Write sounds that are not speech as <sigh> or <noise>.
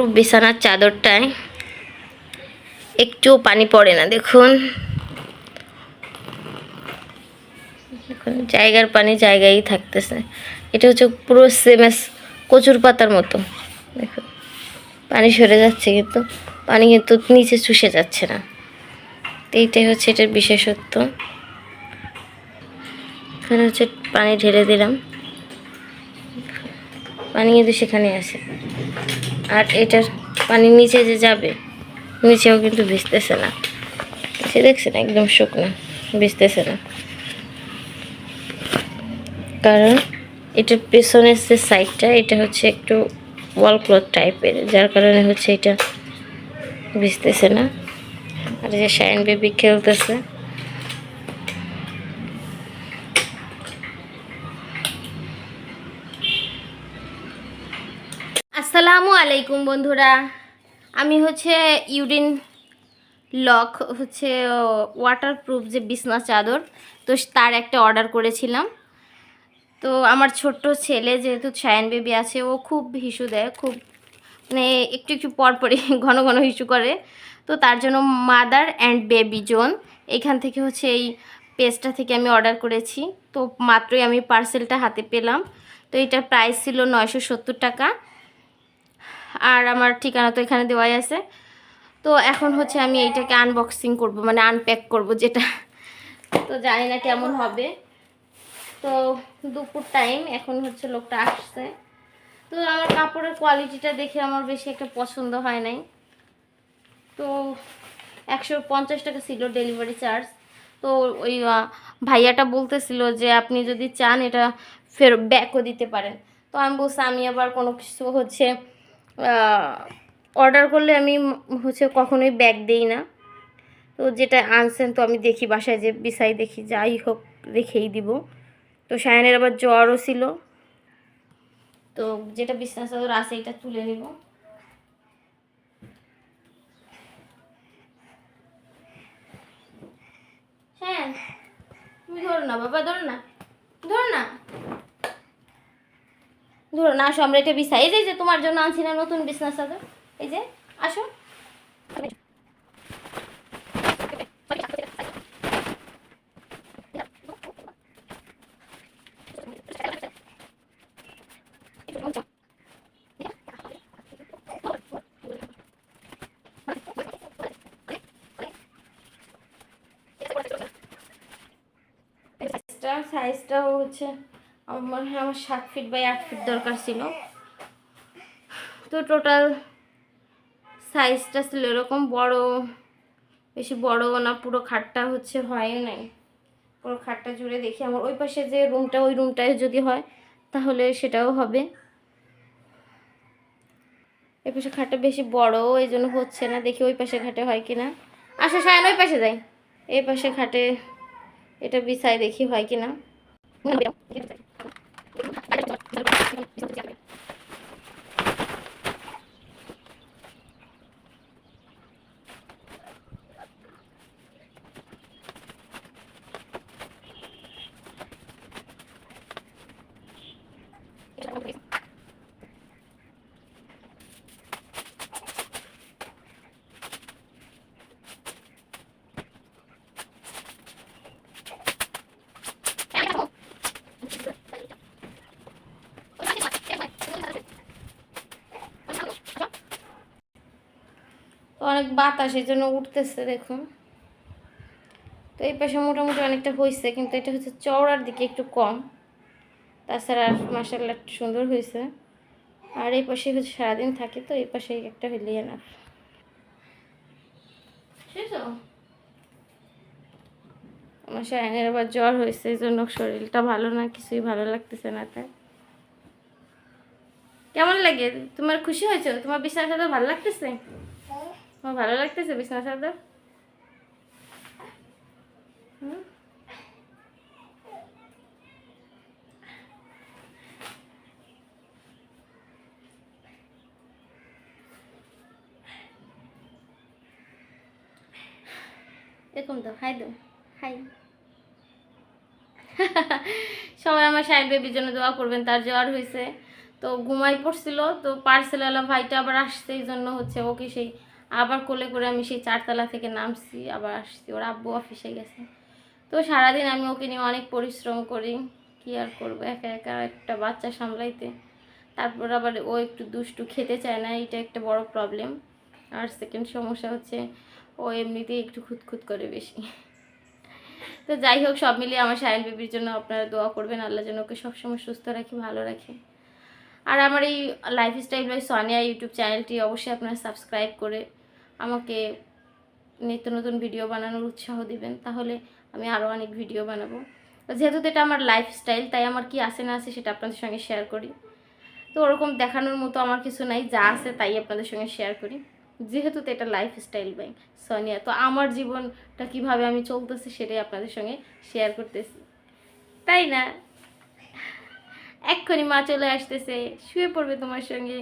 পুরো বিছানার চাদরটায় একটুও পানি পড়ে না, দেখুন। জায়গার পানি জায়গায় থাকতেছে। এটা হচ্ছে পুরো সেমেস কচুর পাতার মতো। দেখুন, পানি সরে যাচ্ছে কিন্তু, পানি কিন্তু নিচে চুষে যাচ্ছে না। এইটাই হচ্ছে এটার বিশেষত্ব। এখানে হচ্ছে পানি ঢেলে দিলাম। পানি কিন্তু সেখানে আসে আর এটার পানি নিচে যে যাবে, নিচেও কিন্তু ভিজতেছে না। সে দেখছেন একদম শুকনো, ভিজতেছে না। কারণ এটার পেছনের যে সাইডটা এটা হচ্ছে একটু ওয়াল ক্লথ টাইপের যার কারণে হচ্ছে এটা ভিজতেছে না। আর যে শাইন বেবি খেলতেছে। আসসালামু আলাইকুম বন্ধুরা। আমি হচ্ছে ইউরিন লক হচ্ছে ওয়াটার প্রুফ যে বিছনা চাদর, তো তার একটা অর্ডার করেছিলাম। তো আমার ছোট্ট ছেলে যেহেতু ছায়ান বেবি আছে, ও খুব হিসু দেয়, খুব মানে একটু একটু পরপরই <laughs> ঘন ঘন হিসু করে। তো তার জন্য মাদার অ্যান্ড বেবি জোন, এখান থেকে হচ্ছে এই পেজটা থেকে আমি অর্ডার করেছি। তো মাত্রই আমি পার্সেলটা হাতে পেলাম। তো এটার প্রাইস ছিল নয়শো সত্তর টাকা। আর আমার ঠিকানা তো এখানে দেওয়াই আছে। তো এখন হচ্ছে আমি এইটাকে আনবক্সিং করব মানে আনপ্যাক করব যেটা। তো জানি না কেমন হবে। তো দুপুর টাইম এখন হচ্ছে লোকটা আসছে। তো আমার কাপড়ের কোয়ালিটিটা দেখে আমার বেশি একটা পছন্দ হয় নাই। তো একশো পঞ্চাশ টাকা ছিল ডেলিভারি চার্জ তো ওই ভাইয়াটা বলতেছিল যে আপনি যদি চান এটা ফের ব্যাকও দিতে পারেন। তো আমি বলছি, আমি আবার কোনো কিছু হচ্ছে অর্ডার করলে আমি হচ্ছে কখনোই ব্যাগ দেই না। তো যেটা আনছেন তো আমি দেখি বাসায় যে বিছাই দেখি, যাই হোক রেখেই দিব। তো সায়নের আবার জ্বরও ছিল। তো যেটা চাদর আছে এটা তুলে নিব। হ্যাঁ তুমি ধরো না বাবা, ধরো না। ধরো না। ধরো, না আসো, আমরা এটা বিছাই এই যে তোমার জন্য আনছি না নতুন বিছনা চাদর এই যে, আসো। সাইজটা হচ্ছে আমার মনে হয় আমার সাত ফিট বাই আট ফিট দরকার ছিল। তো টোটাল সাইজটা ছিল এরকম বড়, বেশি বড় না, পুরো খাটটা হচ্ছে হয় নাই। পুরো খাটটা জুড়ে দেখি আমার ওই পাশে যে রুমটা ওই রুমটায় যদি হয়, তাহলে সেটাও হবে। এই পাশে খাটটা বেশি বড়, এই জন্য হচ্ছে না। দেখি ওই পাশে খাটে হয় কি না আচ্ছা সায়ন, ওই পাশে যাই। এই পাশে খাটে, এটা বিছাই দেখি হয় কি না অনেক বাতাস এই জন্য উঠতেছে দেখুন। তো এই পাশে মোটামুটি অনেকটা হয়েছে কিন্তু এটা হচ্ছে চওড়ার দিকে একটু কম। তাছাড়া মাসাল্লাহ একটু সুন্দর হয়েছে আর এই পাশে হচ্ছে সারাদিন থাকে তো এই পাশে একটা হইলেই না আমার সায়নের আবার জ্বর হয়েছে এই জন্য শরীরটা ভালো না কিছুই ভালো লাগতেছে না তাই কেমন লাগে? তোমার খুশি হয়েছে? তোমার বিশ্বাস ভালো লাগতেছে? তোমার ভালো লাগতেছে, বিছানা চাদর হুম? এরকম তো, হাই দো হাই। সবাই আমার সাহেব বেবির জন্য দোয়া করবেন, তার জ্বর হয়েছে। তো ঘুমাই পড়ছিল, তো পার্সেলওয়ালা ভাইটা আবার আসছে, এই জন্য হচ্ছে ওকে সেই আবার কোলে করে আমি সেই চারতলা থেকে নামছি, আবার আসছি। ওর আব্বু অফিসে গেছে। তো সারাদিন আমি ওকে নিয়ে অনেক পরিশ্রম করি, কি আর করব, একা একা একটা বাচ্চা সামলাইতে। তারপর আবার ও একটু দুষ্টু খেতে চায় না এটা একটা বড় প্রবলেম আর সেকেন্ড সমস্যা হচ্ছে, ও এমনিতেই একটু খুঁতখুত করে বেশি। তো যাই হোক, সব মিলিয়ে আমার সায়ন বেবির জন্য আপনারা দোয়া করবেন, আল্লাহ যেন ওকে সবসময় সুস্থ রাখি, ভালো রাখে। আর আমার এই লাইফস্টাইল বাই সোনিয়া ইউটিউব চ্যানেলটি অবশ্যই আপনারা সাবস্ক্রাইব করে আমাকে নিত্য নতুন ভিডিও বানানোর উৎসাহ দিবেন, তাহলে আমি আরও অনেক ভিডিও বানাবো। যেহেতু এটা আমার লাইফস্টাইল তাই আমার কি আছে না আছে সেটা আপনাদের সঙ্গে শেয়ার করি। তো ওরকম দেখানোর মতো আমার কিছু নাই, যা আছে তাই আপনাদের সঙ্গে শেয়ার করি। যেহেতু তো এটা লাইফস্টাইল বাই সোনিয়া, তো আমার জীবনটা কীভাবে আমি চলতেছে সেটাই আপনাদের সঙ্গে শেয়ার করতেছি। তাই না? এক্ষুনি মা চলে আসতেছে, শুয়ে পড়বে তোমার সঙ্গে।